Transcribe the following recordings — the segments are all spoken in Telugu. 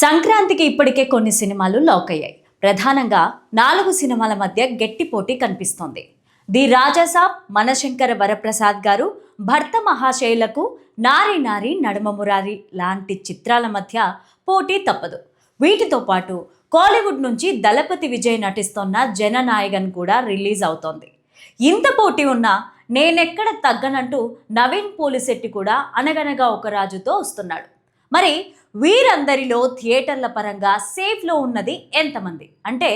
సంక్రాంతికి ఇప్పటికే కొన్ని సినిమాలు లాక్ అయ్యాయి ప్రధానంగా నాలుగు సినిమాల మధ్య గట్టి పోటీ కనిపిస్తోంది. ది రాజాసాబ్ మనశంకర వరప్రసాద్ గారు భర్త మహాశైలకు నారి నారి నడుమ మురారి లాంటి చిత్రాల మధ్య పోటీ తప్పదు. వీటితో పాటు కాలీవుడ్ నుంచి దళపతి విజయ్ నటిస్తోన్న జననాయకన్ కూడా రిలీజ్ అవుతోంది. ఇంత పోటీ ఉన్నా నేనెక్కడ తగ్గనంటూ నవీన్ పోలిశెట్టి కూడా అనగనగా ఒక రాజుతో వస్తున్నాడు. మరి వీరందరిలో థియేటర్ల పరంగా సేఫ్లో ఉన్నది ఎంతమంది? అంటే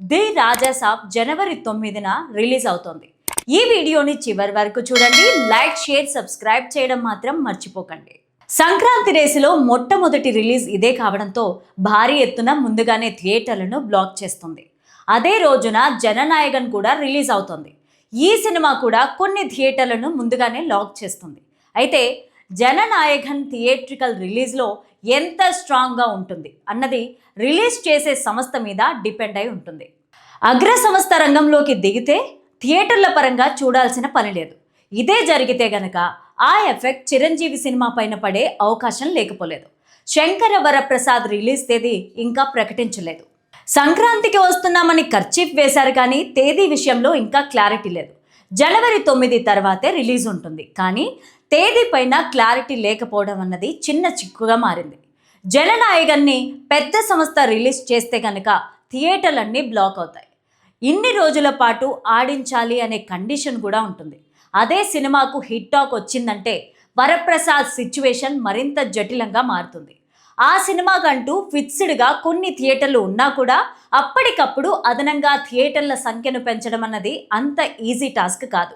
ది రాజాసాబ్ జనవరి తొమ్మిదిన రిలీజ్ అవుతోంది. ఈ వీడియోని చివరి వరకు చూడండి. లైక్ షేర్ సబ్స్క్రైబ్ చేయడం మాత్రం మర్చిపోకండి. సంక్రాంతి రేసులో మొట్టమొదటి రిలీజ్ ఇదే కావడంతో భారీ ఎత్తున ముందుగానే థియేటర్లను బ్లాక్ చేస్తుంది. అదే రోజున జననాయకన్ కూడా రిలీజ్ అవుతోంది. ఈ సినిమా కూడా కొన్ని థియేటర్లను ముందుగానే లాక్ చేస్తుంది. అయితే జననాయకన్ థియేట్రికల్ రిలీజ్లో ఎంత స్ట్రాంగ్గా ఉంటుంది అన్నది రిలీజ్ చేసే సంస్థ మీద డిపెండ్ అయి ఉంటుంది. అగ్ర సంస్థ రంగంలోకి దిగితే థియేటర్ల పరంగా చూడాల్సిన పని లేదు. ఇదే జరిగితే గనక ఆ ఎఫెక్ట్ చిరంజీవి సినిమా పైన పడే అవకాశం లేకపోలేదు. శంకర వరప్రసాద్ రిలీజ్ తేదీ ఇంకా ప్రకటించలేదు. సంక్రాంతికి వస్తున్నామని ఖర్చీఫ్ వేశారు కానీ తేదీ విషయంలో ఇంకా క్లారిటీ లేదు. జనవరి తొమ్మిది తర్వాతే రిలీజ్ ఉంటుంది. కానీ తేదీ పైన క్లారిటీ లేకపోవడం అన్నది చిన్న చిక్కుగా మారింది. జననాయకన్ని పెద్ద సంస్థ రిలీజ్ చేస్తే కనుక థియేటర్లన్నీ బ్లాక్ అవుతాయి. ఇన్ని రోజుల పాటు ఆడించాలి అనే కండిషన్ కూడా ఉంటుంది. అదే సినిమాకు హిట్ టాక్ వచ్చిందంటే వరప్రసాద్ సిచ్యువేషన్ మరింత జటిలంగా మారుతుంది. ఆ సినిమాకంటూ ఫిక్స్డ్గా కొన్ని థియేటర్లు ఉన్నా కూడా అప్పటికప్పుడు అదనంగా థియేటర్ల సంఖ్యను పెంచడం అన్నది అంత ఈజీ టాస్క్ కాదు.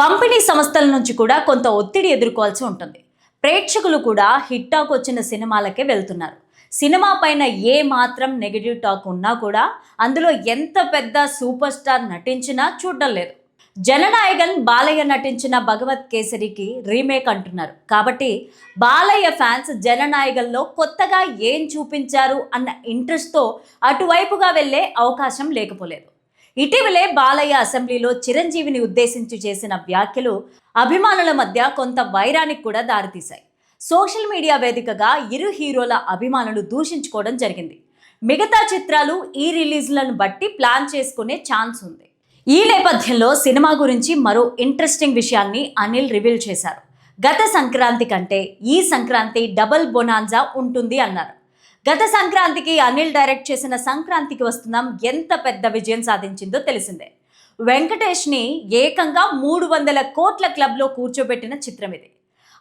పంపిణీ సంస్థల నుంచి కూడా కొంత ఒత్తిడి ఎదుర్కోవాల్సి ఉంటుంది. ప్రేక్షకులు కూడా హిట్ టాక్ వచ్చిన సినిమాలకే వెళ్తున్నారు. సినిమా పైన ఏ మాత్రం నెగిటివ్ టాక్ ఉన్నా కూడా అందులో ఎంత పెద్ద సూపర్ స్టార్ నటించినా చూడడం లేదు. జననాయకన్ బాలయ్య నటించిన భగవత్ కేసరికి రీమేక్ అంటున్నారు. కాబట్టి బాలయ్య ఫ్యాన్స్ జననాయకన్లో కొత్తగా ఏం చూపించారు అన్న ఇంట్రెస్ట్తో అటువైపుగా వెళ్ళే అవకాశం లేకపోలేదు. ఇటీవలే బాలయ్య అసెంబ్లీలో చిరంజీవిని ఉద్దేశించి చేసిన వ్యాఖ్యలు అభిమానుల మధ్య కొంత వైరానికి కూడా దారితీశాయి. సోషల్ మీడియా వేదికగా ఇరు హీరోల అభిమానులు దూషించుకోవడం జరిగింది. మిగతా చిత్రాలు ఈ రిలీజ్లను బట్టి ప్లాన్ చేసుకునే ఛాన్స్ ఉంది. ఈ నేపథ్యంలో సినిమా గురించి మరో ఇంట్రెస్టింగ్ విషయాన్ని అనిల్ రివీల్ చేశారు. గత సంక్రాంతి కంటే ఈ సంక్రాంతి డబుల్ బొనాన్జా ఉంటుంది అన్నారు. గత సంక్రాంతికి అనిల్ డైరెక్ట్ చేసిన సంక్రాంతికి వస్తున్నాం. ఎంత పెద్ద విజయం సాధించిందో తెలిసిందే. వెంకటేష్ని ఏకంగా మూడు వందల కోట్ల క్లబ్లో కూర్చోబెట్టిన చిత్రం ఇది.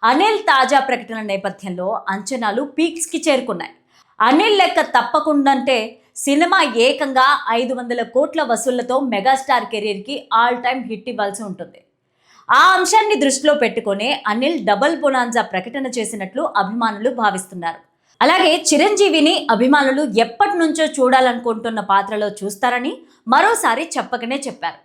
అనిల్ తాజా ప్రకటన నేపథ్యంలో అంచనాలు పీక్స్కి చేరుకున్నాయి. అనిల్ లెక్క తప్పకుండంటే సినిమా ఏకంగా ఐదు వందల కోట్ల వసూళ్ళతో మెగాస్టార్ కెరీర్కి ఆల్ టైమ్ హిట్ ఇవ్వాల్సి ఉంటుంది. ఆ అంశాన్ని దృష్టిలో పెట్టుకునే అనిల్ డబల్ బొనాన్జా ప్రకటన చేసినట్లు అభిమానులు భావిస్తున్నారు. అలాగే చిరంజీవిని అభిమానులు ఎప్పటి నుంచో చూడాలనుకుంటున్న పాత్రలో చూస్తారని మరోసారి చెప్పకనే చెప్పారు.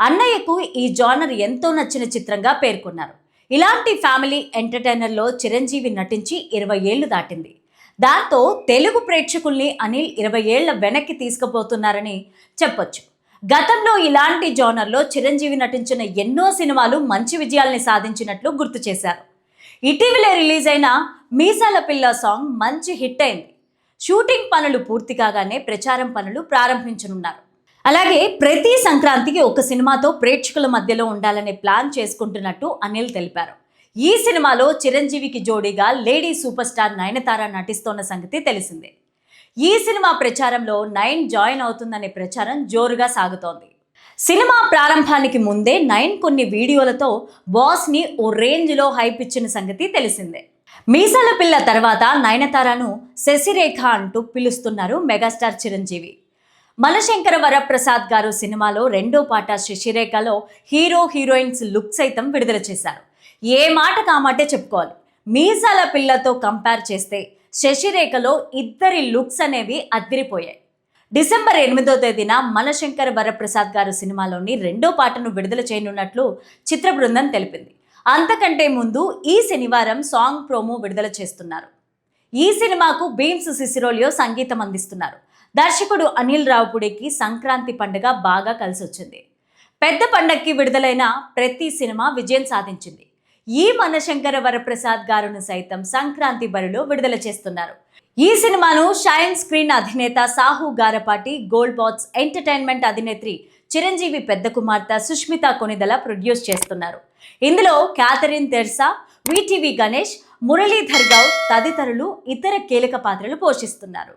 అన్నయ్యకు ఈ జానర్ ఎంతో నచ్చిన చిత్రంగా పేర్కొన్నారు. ఇలాంటి ఫ్యామిలీ ఎంటర్టైనర్లో చిరంజీవి నటించి ఇరవై ఏళ్ళు దాటింది. దాంతో తెలుగు ప్రేక్షకుల్ని అనిల్ ఇరవై ఏళ్ళ వెనక్కి తీసుకుపోతున్నారని చెప్పొచ్చు. గతంలో ఇలాంటి జోనర్లో చిరంజీవి నటించిన ఎన్నో సినిమాలు మంచి విజయాల్ని సాధించినట్లు గుర్తు చేశారు. ఇటీవలే రిలీజ్ అయిన మీసాల పిల్ల సాంగ్ మంచి హిట్ అయింది. షూటింగ్ పనులు పూర్తి కాగానే ప్రచారం పనులు ప్రారంభించనున్నారు. అలాగే ప్రతి సంక్రాంతికి ఒక సినిమాతో ప్రేక్షకుల మధ్యలో ఉండాలనే ప్లాన్ చేసుకుంటున్నట్టు అనిల్ తెలిపారు. ఈ సినిమాలో చిరంజీవికి జోడీగా లేడీ సూపర్ స్టార్ నయనతార నటిస్తోన్న సంగతి తెలిసిందే. ఈ సినిమా ప్రచారంలో నయన్ జాయిన్ అవుతుందనే ప్రచారం జోరుగా సాగుతోంది. సినిమా ప్రారంభానికి ముందే నయన్ కొన్ని వీడియోలతో బాస్ని ఓ రేంజ్లో హైప్ ఇచ్చిన సంగతి తెలిసిందే. మీసాల పిల్ల తర్వాత నయనతారను శశిరేఖ అంటూ పిలుస్తున్నారు మెగాస్టార్ చిరంజీవి. మనశంకర వరప్రసాద్ గారు సినిమాలో రెండో పాట శశిరేఖలో హీరో హీరోయిన్స్ లుక్ సైతం విడుదల చేశారు. ఏ మాట కామాటే చెప్పుకోవాలి. మీసాల పిల్లతో కంపేర్ చేస్తే శశిరేఖలో ఇద్దరి లుక్స్ అనేవి అదిరిపోయాయి. డిసెంబర్ ఎనిమిదో తేదీన మనశంకర వరప్రసాద్ గారు సినిమాలోని రెండో పాటను విడుదల చేయనున్నట్లు చిత్ర బృందం తెలిపింది. అంతకంటే ముందు ఈ శనివారం సాంగ్ ప్రోమో విడుదల చేస్తున్నారు. ఈ సినిమాకు బీమ్స్ సిసిరోలియో సంగీతం అందిస్తున్నారు. దర్శకుడు అనిల్ రావుపుడికి సంక్రాంతి పండుగ బాగా కలిసి వచ్చింది పెద్ద పండక్కి విడుదలైన ప్రతి సినిమా విజయం సాధించింది. ఈ మనశంకర వరప్రసాద్ గారును సైతం సంక్రాంతి బరిలో విడుదల చేస్తున్నారు. ఈ సినిమాను షైన్ స్క్రీన్ అధినేత Sahu Garapati Gold Box entertainment అధినేత్రి Chiranjeevi పెద్ద కుమార్తె సుష్మిత కొనిదల ప్రొడ్యూస్ చేస్తున్నారు. ఇందులో క్యాథరిన్ తెర్సా విటివి గణేష్ మురళీధర్ గౌడ్ తదితరులు ఇతర కీలక పాత్రలు పోషిస్తున్నారు.